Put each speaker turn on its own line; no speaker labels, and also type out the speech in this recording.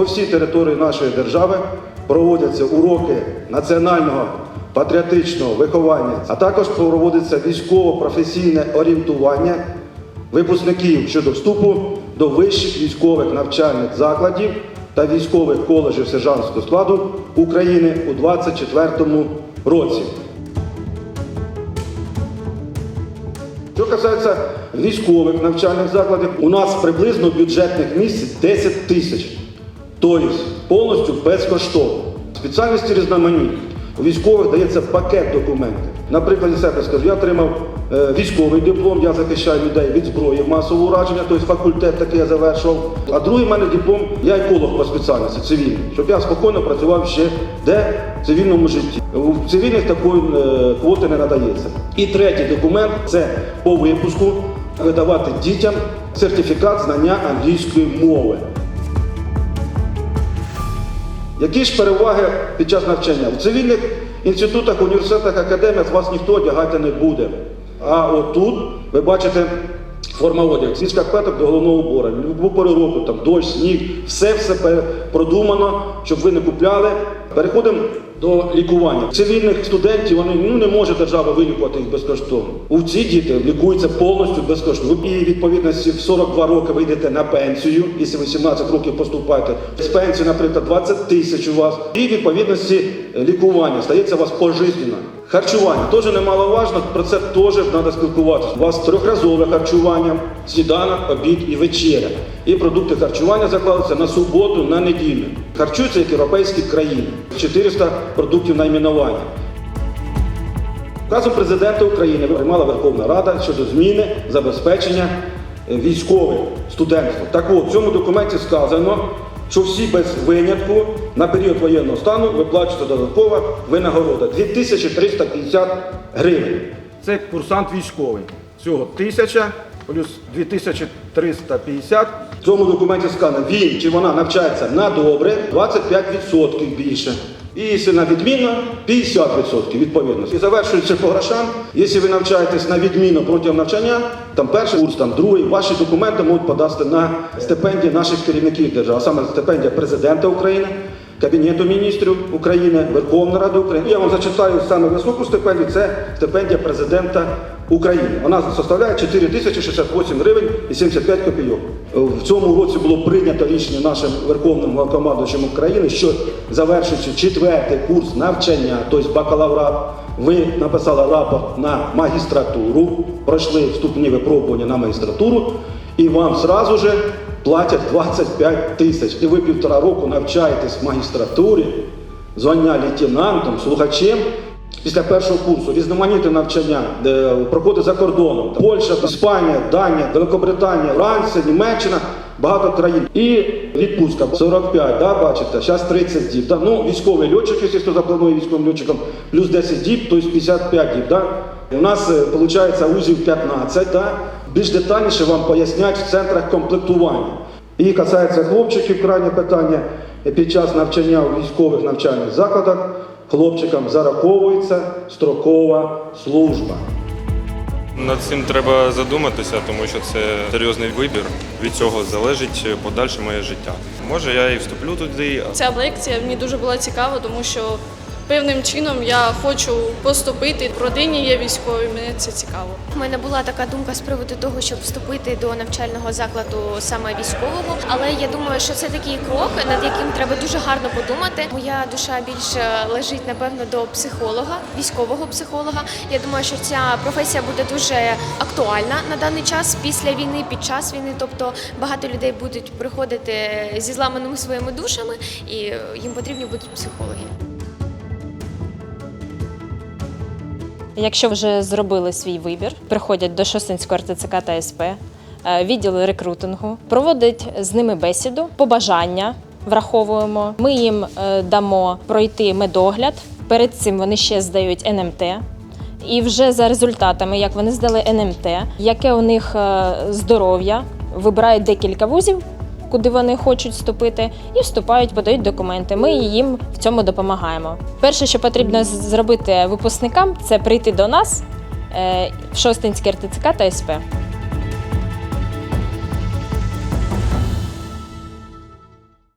По всій території нашої держави проводяться уроки національного патріотичного виховання, а також проводиться військово-професійне орієнтування випускників щодо вступу до вищих військових навчальних закладів та військових коледжів сержантського складу України у 2024 році. Що касається військових навчальних закладів, у нас приблизно бюджетних місць 10 тисяч. Тобто повністю безкоштовно. Спеціальності різноманітні. У військових дається пакет документів. Наприклад, я себе скажу, я отримав е, військовий диплом, я захищаю людей від зброї масового ураження, тобто факультет такий я завершував. А другий в мене диплом, я еколог по спеціальності цивільний, щоб я спокійно працював ще де в цивільному житті. У цивільних такої е, квоти не надається. І третій документ це по випуску видавати дітям сертифікат знання англійської мови. Які ж переваги під час навчання? В цивільних інститутах, університетах, академіях вас ніхто одягати не буде. А отут ви бачите форма одягу. Від шкарпеток до головного убора, любу пору року, там дощ, сніг, все все продумано, щоб ви не купляли. Переходимо до лікування. Цивільних студентів вони ну, не може держава вилікувати їх безкоштовно. У ці діти лікуються повністю безкоштовно. І відповідності в 42 роки ви йдете на пенсію, якщо ви 17 років поступаєте. З пенсії, наприклад, 20 тисяч у вас. І відповідності лікування стається у вас пожизненно. Харчування теж немаловажно, про це теж треба спілкуватися. У вас трьохразове харчування, сніданок, обід і вечеря. І продукти харчування закладаються на суботу, на неділю. Харчуються як європейські країни. 400 продуктів найменування. Указом президента України приймала Верховна Рада щодо зміни забезпечення е, військових студентів. Так от, в цьому документі сказано, що всі без винятку на період воєнного стану виплачується додаткова винагорода 2350 гривень. Це курсант військовий. Всього тисяча плюс 2350. В цьому документі сказано, він чи вона навчається на добре 25% більше. І якщо на відмінно, 50% відповідно. І завершується по грошам. Якщо ви навчаєтесь на відмінно протягом навчання, там перший курс, там другий, ваші документи можуть подасти на стипендії наших керівників держави, а саме стипендія президента України. Кабінету міністрів України, Верховної Ради України. Я вам зачитаю саме високу стипендію, це стипендія президента України. Вона составляє 4068 гривень і 75 копійок. В цьому році було прийнято рішення нашим Верховним Головнокомандуючим України, що завершуючи четвертий курс навчання, тобто бакалаврат, ви написали рапорт на магістратуру, пройшли вступні випробування на магістратуру, і вам сразу же платять 25 тисяч. І ви півтора року навчаєтесь в магістратурі, звання лейтенантом, слухачем. Після першого курсу різноманітне навчання проходить за кордоном. Польща, Іспанія, Данія, Великобританія, Франція, Німеччина, багато країн. І відпустка 45, да, бачите, зараз 30 діб. Да? Ну, військовий льотчик, якщо хто запланує військовим льотчиком, плюс 10 діб, тобто 55 діб. Да? У нас виходить узів 15. Да? Більш детальніше вам пояснять в центрах комплектування. І касається хлопчиків, крайнє питання. Під час навчання у військових навчальних закладах хлопчикам зараховується строкова служба.
Над цим треба задуматися, тому що це серйозний вибір. Від цього залежить подальше моє життя. Може, я і вступлю туди,
Ця лекція мені дуже була цікава, тому що певним чином я хочу поступити. В родині є військові, мені це цікаво.
У мене була така думка з приводу того, щоб вступити до навчального закладу саме військового. Але я думаю, що це такий крок, над яким треба дуже гарно подумати. Моя душа більше лежить напевно до психолога, військового психолога. Я думаю, що ця професія буде дуже актуальна на даний час після війни, під час війни. Тобто багато людей будуть приходити зі зламаними своїми душами, і їм потрібні будуть психологи.
Якщо вже зробили свій вибір, приходять до Шостинського РТЦК та СП, е, відділ рекрутингу, проводять з ними бесіду, побажання враховуємо. Ми їм е, дамо пройти медогляд. Перед цим вони ще здають НМТ. І вже за результатами, як вони здали НМТ, яке у них е, здоров'я, вибирають декілька вузів, куди вони хочуть вступити, і вступають, подають документи. Ми їм в цьому допомагаємо. Перше, що потрібно зробити випускникам, це прийти до нас е, в Шостинський РТЦК та СП.